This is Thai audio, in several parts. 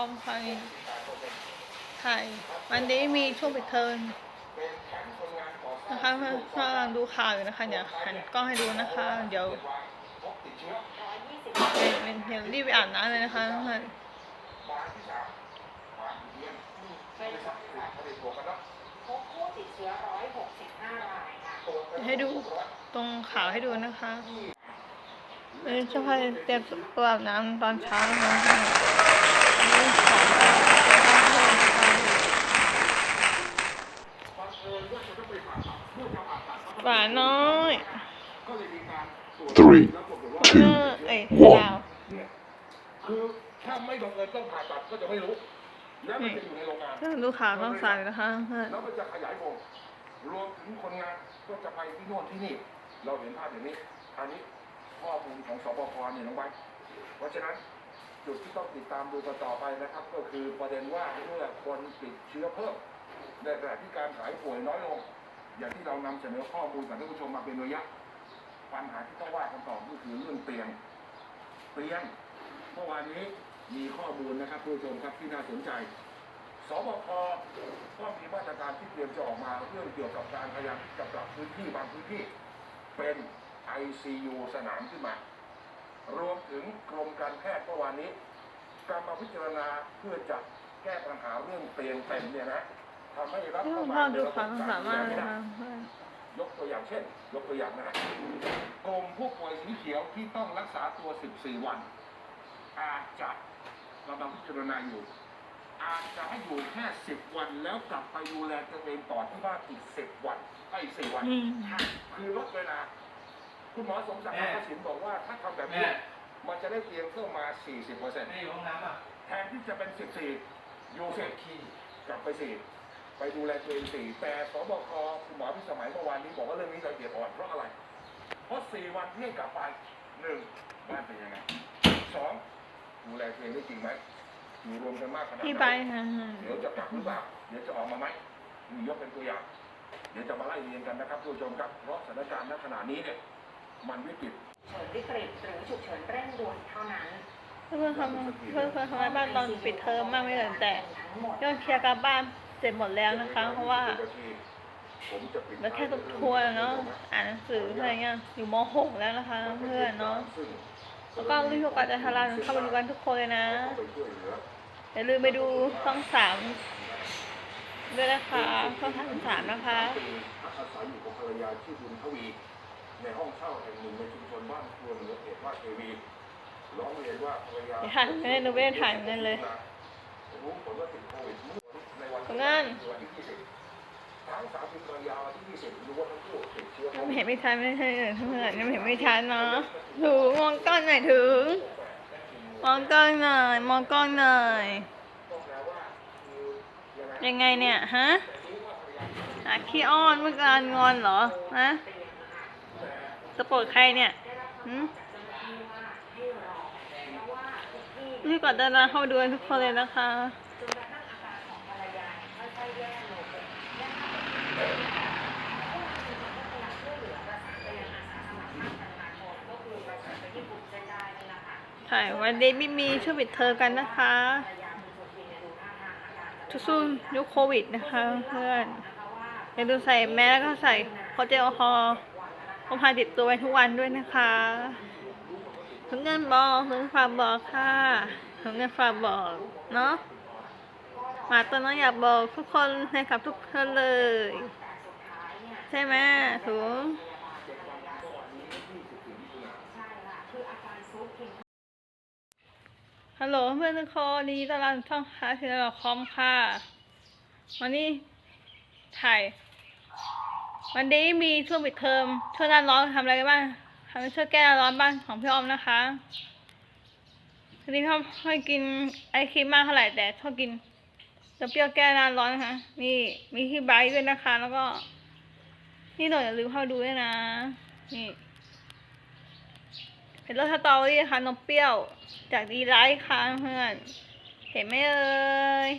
อมค่ะถ่ายวันนี้มีช่วงปิดเทอมนะคะกำลังดูข่าวอยู่นะคะเดี๋ยหันกล้องให้ดูนะคะ เดี๋ยวเป็นเดี๋ยวรีบไปอาบน้ำเลยนะคะทุกคนให้ดูตรงข่าวให้ดูนะคะเอ้ยเจ้าะเตรียมตัวอาบน้ำตอนเช้านะคะ หวานน้อย Three, เออเอ้ยดาวคือถ้าไม่บังเอิญต้องผ่าตัดก็จะไม่รู้ แล้วมันจะอยู่ในโรงงานเริ่มดูข่าวต้องสายนะคะเพื่อนแล้วมันจะขยายวงรวมถึงคนงานก็จะไปที่โน่นที่นี่ เราเห็นภาพอย่างนี้ อันนี้ข้อมูลของสบคเนี่ยน้องไว้เพราะฉะนั้น จุดที่ต้องติดตามดูกันต่อไปนะครับ ก็คือประเด็นว่าเมื่อคนติดเชื้อเพิ่มในขณะที่การหายป่วยน้อยลง อย่างที่เรานำเสนอข้อมูลกับท่านผู้ชมมาเป็นระยะปัญหาที่ต้องว่ากันต่อก็คือเรื่องเตียงเตียงเมื่อวานนี้มีข้อมูลนะครับผู้ชมครับที่น่าสนใจสบคก็มีมาตรการที่เตรียมจะออกมาเรื่องเกี่ยวกับการพยายามจะปรับพื้นที่บางพื้นที่เป็น ICU สนามขึ้นมา รวมถึงกรมการแพทย์เมื่อวานนี้กำมาพิจารณาเพื่อจะแก้ปัญหาเรื่องเตียงเต็มเนี่ยนะทำให้รับนี่คุเข้าณมาพ่อในดูระบข่าวบต้องกาสารมารถดูเลแลยไม่ได้ค่ะเพื่อนยกตัวอย่างเช่น ยกตัวอย่างนะกลุ่มผู้ป่วยสีเขียวที่ต้องรักษาตัว 14 วัน อาจจะกำลังพิจารณาอยู่ อาจจะให้อยู่แค่ 10 วันแล้วกลับไปดูแลตัวเองต่อที่บ้านอีก 10 วันไอ้4วันอืมคือลดเวลา คุณหมอสมศักดิ์แม่อักษิณบอกว่าถ้าทำแบบแม่นี้ มันจะได้เตียงเพิ่มมา 40%แม่อยู่ห้องน้ำอะแทนที่จะเป็น 14อยู่เก็บ10ขี้กลับไป4ไปดูแลตัวเอง4แต่สบคคุณหมอพิสมัยเมื่อวานนี้บอกว่าเรื่องนี้ละเอียดอ่อนเพราะอะไร เพราะ4วันที่ให้กลับไป 1. บ้านเป็นยังไง 2. ดูแลตัวเองได้จริงไหมอยู่รวมกันมากขนาดพี่ไหไปนค่ะเดี๋ยวจะกลับหรือเปล่าเดี๋ยวจะออกมาไหมนี่ยกเป็นตัวอย่าง เดี๋ยวจะมาไล่เรียงกันนะครับผู้ชมครับ เพราะสถานการณ์ณขณะนี้เนี่ย มันวิกฤตเฉินวิกฤตหรือฉุกเฉินเร่งด่วนเท่านั้นเพื่อนๆทำเพื่อนๆทำไมบ้านตอนปิดเทอมมากไม่เหลือแต่ทั้งหมดยอดเคลียร์การบ้านเสร็จหมดแล้วนะคะ เพราะว่าผมจะปิดเหลือแค่ทบทวนเนาะอ่านหนังสืออะไรเงี้ยอยู่ม .6 แล้วนะคะเพื่อนเนาะแล้วก็รีบโอกาสจะทาราเข้าไปดูกันทุกคนเลยนะไปช่วยเหลืออย่าลืมไปดูช่องสามด้วยนะคะช่องสามสามนะคะปีพักอาศัยอยู่กับภรรยาชื่อบุญทวี ในห้องเช่าแห่งหนึ่งในชุมชนบ้านครัวเหนือเขตว่าดเทวีร้องเรียนว่าภรรยาเดี๋ยวถ่ายไม่ได้หนูไม่ได้ถ่ายเหมือนกันเลยรู้ผลว่าติดโควิดเมื่อในวันทำงานวันที่20ทั้งสามสิบกันยาวันที่20รู้ว่าทั้งคู่ติดเชื้อโคยังวิดเห็นไม่ทันไม่ใช่เออเพื่อนยังเห็นไม่ทันเนาะถูมองกล้องหน่อยถึง มองกล้องหน่อยมองกล้องหน่อยก็แปลว่าคือยังไงยังไงเนี่ยฮะหาขี้อ้อนเมื่อการงอนเหรอฮะ จะโปรดใครเนี่ยหืมรีบกดดาราเข้าดูทุกคนเลยนะคะจนกระทั่งอายาค่อยๆแย่ลงและทำใช่วันก็คือประสานไปที่กลุ่มเส้นได้นี่แหละค่ะใช่วันเดย์ไม่มีช่วงปิดเทอมกันนะคะภรรยาคุณโซฟีเนี่ยดูท่าทางอากสู้ยุคโควิดนะคะเพื่อนอย่าลืมใส่แมสแล้วก็ใส่โคเจลแอลกอฮอล์ พกพาติดตัวไว้ทุกวันด้วยนะคะถึงเงินบอกถึงฝากบอกค่ะถึงเงินฝากบอกเนาะหมาตัวน้อยอยากบอกทุกคนให้กับทุกคนเลย ใช่ไหมถุงใช่ค่ะคืออากฮัลโหลเพื่อนทุกคนดีต้อนรับช่องคาเทเลคอมค่ะ วันนี้ถ่าย วันนี้มีช่วงปิดเทอมช่วงหน้าร้อนทำอะไรกันบ้างทำช่วยแก้หน้าร้อนบ้างของพี่ออมนะคะทีนี้พี่ออมไม่กินไอครีมมากเท่าไหร่แต่ชอบกินจะเปรี้ยวแก้หน้าร้อนนะคะนี่มีที่ไบด้วยนะคะ แล้วก็ นี่หน่อยอย่าลืมเข้าดูด้วยนะ นี่เป็นรสสตรอเบอรี่ค่ะนมเปรี้ยว จากดีไลท์ค่ะเพื่อนเห็นไหมเอ่ย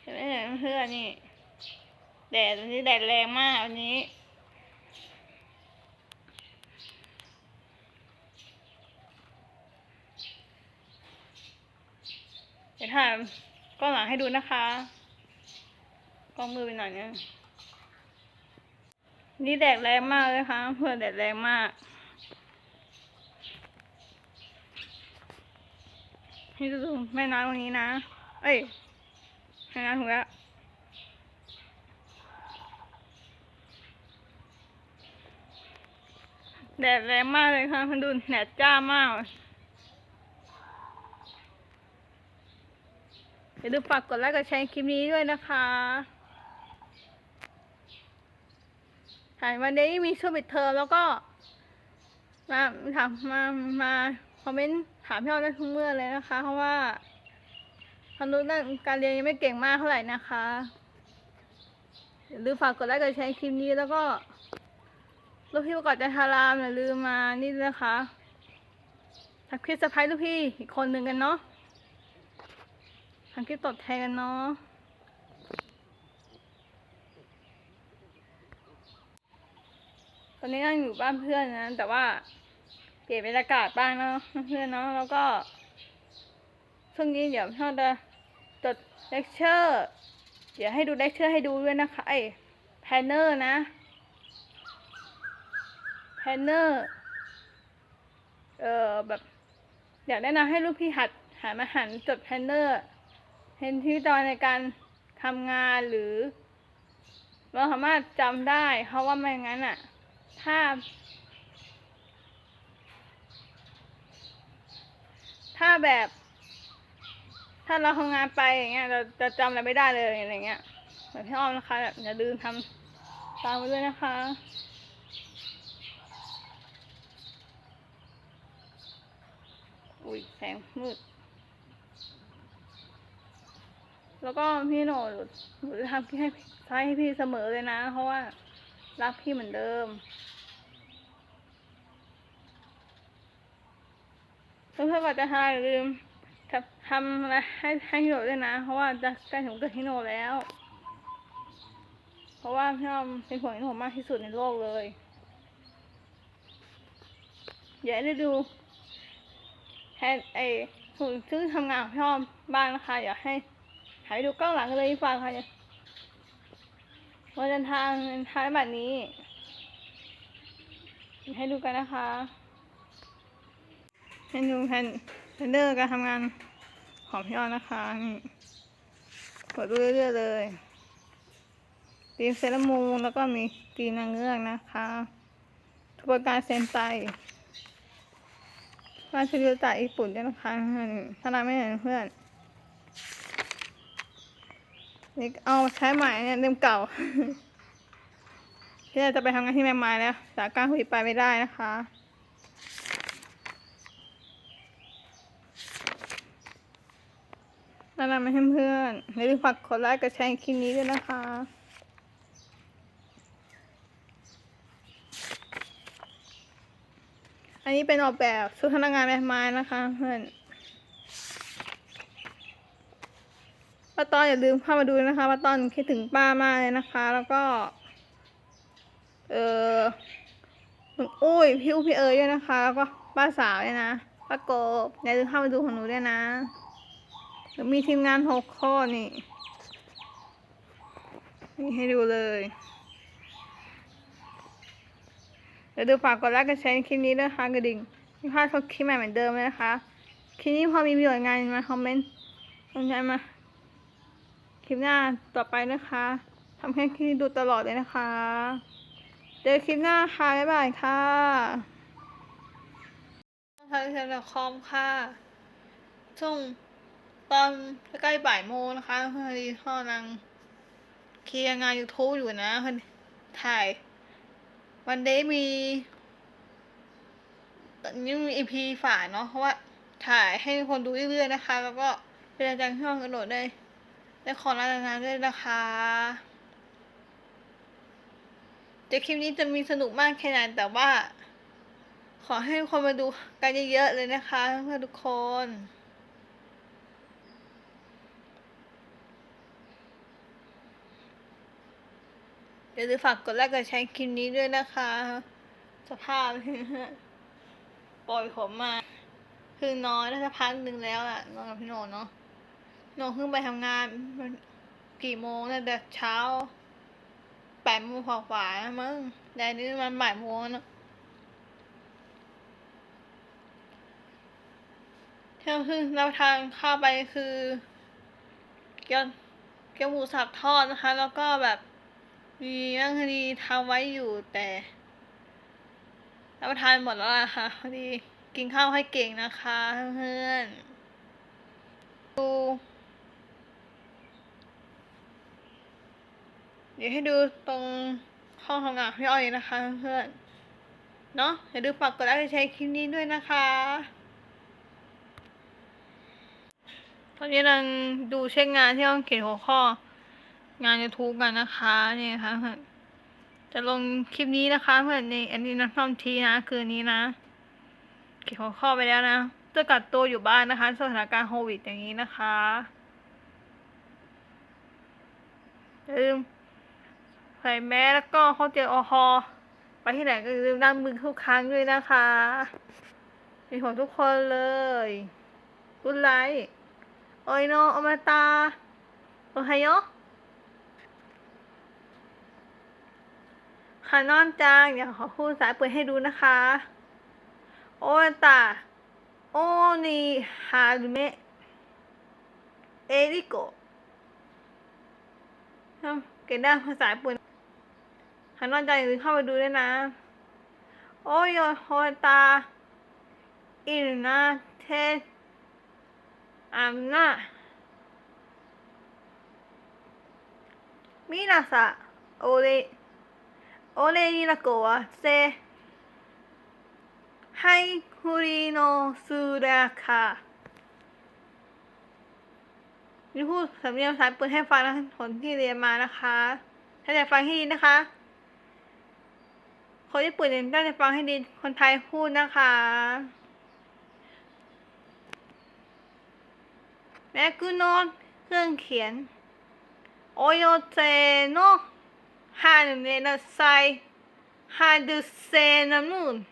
เห็นไหมเอ่ยเพื่อนนี่ แดดวันนี้แดดแรงมากวันนี้นดี๋ยวถ่ายกล้องหลังให้ดูนะคะ กล้องมือไปหน่อยนึงนี่แดดแรงมากเลยค่ะเพื่อแดดแรงมากนี่ดูแม่น้ำตรงนี้นะ เอ้ยแม่น้ำถูกแล้ว แดดแรงมากเลยค่ะคุณดูแดดจ้ามากอย่าลืมฝากกดไลค์กดแชร์คลิปนี้ด้วยนะคะถ่ายวันนี้มีช่วงปิดเทอมแล้วก็ มาถามมามาคอมเมนต์ถามพี่อ้อได้ทุกเมื่อเลยนะคะ เพราะว่าความรู้ด้านการเรียนยังไม่เก่งมากเท่าไหร่นะคะอย่าลืมฝากกดไลค์กดแชร์คลิปนี้แล้วก็ ลูกพี่ประกอบจันทารามอย่าลืมมานี่นะคะทักคริสสะพายลูกพี่อีกคนหนึ่งกันเนาะทำคลิปตอบแทนกันเนาะตอนนี้นั่งอยู่บ้านเพื่อนนะ แต่ว่าเปลี่ยนบรรยากาศบ้างเนาะเพื่อนเนาะแล้วก็ช่วงนี้เดี๋ยวพ่อจะจดเลคเชอร์ เดี๋ยวให้ดูเลคเชอร์ให้ดูด้วยนะคะไอ้แพนเนอร์นะ แพนเนอร์เอ่อแบบอยากแนะนำให้ลูกพี่หัดหันมาหันจดแพนเนอร์เห็นที่ตอนในการทำงานหรือเราสามารถจำได้ เพราะว่าไม่งั้นอะถ้า ถ้าแบบ ถ้าเราทำงานไปอย่างเงี้ยเราจะจำอะไรไม่ได้เลยอะไรเงี้ยเหมือนพี่อ้อมนะคะแบบอย่าลืมทำตามไปด้วยนะคะ อุ้ยแสงมืด แล้วก็พี่โหนหนูหนูจะทำให้ใช้ให้พี่เสมอเลยนะ เพราะว่า รักพี่เหมือนเดิมเพื่อนๆก็จะทายลืมทำอะไรให้ให้พี่โหนด้วยนะ เพราะว่าจะใกล้ถึงเกิดพี่โหนแล้ว เพราะว่าพี่อ้อมเป็นห่วงพี่โหนมากที่สุดในโลกเลยอย่าได้ดู แทนไอ้หุ่นซึ่งทำงานของพี่อ้อมบ้างนะคะอย่าให้หายดูกล้องหลังเลยดีกว่าค่ะวันเดินทางท้ายแบบนี้ให้ดูกันนะคะ ให้ดูแผนแผนเดอร์การทำงานของพี่ออนนะคะนี่กดดูเรื่อยๆเลยตีมเซรามูนแล้วก็มีตีนางเงือกนะคะทุกการเซนไต บ้าชิลิตะญี่ปุ่นด้วยนะคะถ้าเราไม่เห็นเพื่อนนี่เอาใช้ใหม่เนี่ยเล่มเก่าที่จะไปทำงานที่แมมายแล้วแต่กล้ารคุยไปไม่ได้นะคะแนะนำให้เพื่อนๆอย่าลืมฝากกดไลค์กดแชร์คลิปนี้ด้วยนะคะ นนี้เป็นออกแบบชุดพนักงานแมมายนะคะเพื่อนป้าต้อนอย่าลืมเข้ามาดูนะคะป้าต้อนคิดถึงป้ามากเลยนะคะ แล้วก็ เออหนุ่มอุ้ยพี่อุ้ยพี่เอ๋ยด้วยนะคะ แล้วก็ป้าสาวด้วยนะป้าโกบอย่าลืมเข้ามาดูของหนูด้วยนะมีทีมงานหกข้อนี่นี่ให้ดูเลย เดี๋ยวดูฝากกดไลค์กดแชร์คลิปนี้ด้วยนะคะกระดิ่งไม่พลาดทุกคลิปใหม่เหมือนเดิมเลยนะคะคลิปนี้พอมีประโยชน์งานมาคอมเมนต์ลงใจมาคลิปหน้าต่อไปนะคะทำให้คลิปดูตลอดเลยนะคะ เจอคลิปหน้าค่ะบ๊ายบายค่ะทางเทเลคอมค่ะช่วงตอนใกล้บ่ายโมงนะคะพอดีพ่อนางเคลียร์งานยูทูบอยู่นะพอดีถ่าย วันเดย์มีตอนนี้มีอีพีฝ่ายเนาะเพราะว่าถ่ายให้คนดูเรื่อยๆนะคะ แล้วก็เป็นอาจารย์ที่ห้องกระโดดได้และขอรายงานด้วยนะคะเดี๋ยวคลิปนี้จะมีสนุกมากแค่ไหนแต่ว่า ขอให้คนมาดูกันเยอะๆเลยนะคะเพื่อนทุกคน เดี๋ยวจะฝากกดไลค์กดแชร์คลิปนี้ด้วยนะคะ สภาพปล่อยผมมาคือนอนได้สักพักหนึ่งแล้วอะนอนกับพี่โนนเนาะหนูเพิ่งไปทำงานกี่โมงนี่ยแต่เช้าแปดโมงกว่าๆแล้วมั้งแต่นี่มันบ่ายโมงแล้วนะที่เราเพิ่งรับประทานข้าวไปคือเกี๊ยวเกี๊ยวหมูสับทอดนะคะ แล้วก็แบบ มีนั่งคดีทำไว้อยู่แต่รับประทานหมดแล้วล่ะค่ะพอดีกินข้าวให้เก่งนะคะเพื่อนดูเดี๋ยวให้ดูตรงห้องทำงานพี่อ้อยนะคะเพื่อนเนาะอย่าลืมฝากกดไลค์กดแชร์คลิปนี้ด้วยนะคะ ตอนนี้กำลังดูเช็คงานที่ห้องเขียนหัวข้อ งานยูทูบกันนะคะนี่นะคะเพื่อนจะลงคลิปนี้นะคะ เพื่อนในอันนี้นักท่องทีนะ คืนนี้นะเขียนหัวข้อไปแล้วนะจะกักตัวอยู่บ้านนะคะสถานการณ์โควิดอย่างนี้นะคะอย่าลืมใส่แมสแล้วก็เข้าเจลแอลกอฮอล์ไปที่ไหนก็อย่าลืมล้างมือทุกครั้งด้วยนะคะมีหัวทุกคนเลยกุดไลท์โอยโนโอมาตา โอไฮโย ขานอนจางอยากขอพูดสายเปิดให้ดูนะคะ โอตาโอนิฮารุเมะเอริโกเก่งด้ภาษาญี่ปุ่นหันวันใจอย่าลืมเข้าไปดูด้วยนะ โอโยโฮตา อินนาเทสอัมนามินาซาโอเล โอเลนิลาโกะเซไฮคุริโนสุราคานี่พูดสำเนียงภาษาญี่ปุ่นให้ฟังนะคนที่เรียนมานะคะ ถ้าอยากฟังให้ดีนะคะ คนญี่ปุ่นเนี่ยน่าจะฟังให้ดี คนไทยพูดนะคะ แม่กุโนเครื่องเขียน โอโยเซโน Han nena sai Hadusenamun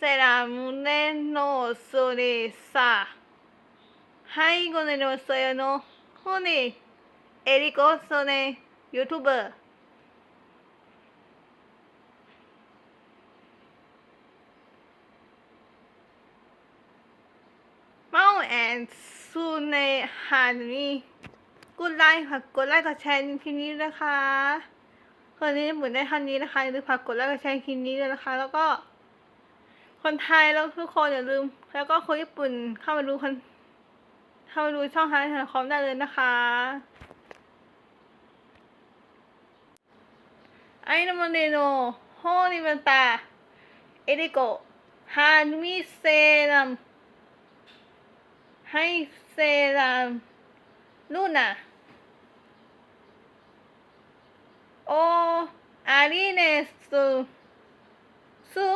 Seramune no sore sa. Haigone no Soyono Hone Eriko Sone YouTuber Mao and スネハニー กดไลค์ค่กกดไลค์กดแชร์คลิปนี้นะคะคนนี้หมุนได้ท่านี้นะคะหรือผักกดไลค์กดแชร์คลิปนี้เลยนะคะ แล้วก็ คนไทยแล้วทุกคนอย่าลืม แล้วก็คนญี่ปุ่นเข้ามาดูคนเข้ามาดูช่องทาร์ดคอมได้เลยนะคะไอ้นมันเดโนโฮนิมันตาเอริโกฮานมิเซรัมให้เซรัมลูน่า โออารีเนสุสุ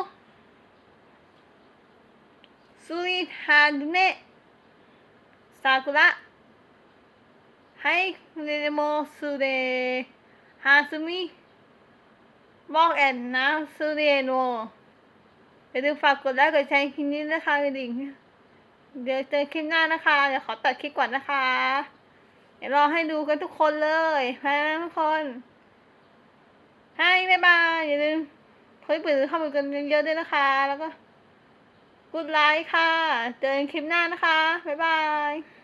สุริฮาเนะซากุระไให้เรโมสุเรฮาซุมิบอกแอนนะสุเรโนไปดูฝากกดไลค์กดแชร์คลิปนี้นะคะกระดิ่งเดี๋ยวเจอคลิปหน้านะคะ เดี๋ยวขอตัดคลิปก่อนนะคะ เดี๋ยวรอให้ดูกันทุกคนเลยไปนทุกคน ให้บ๊ายบายอย่าลืมคอยเปิดเข้ามากันเยอะๆด้วยนะคะ แล้วก็กดไลค์ค่ะ เจอกันคลิปหน้านะคะ บ๊ายบาย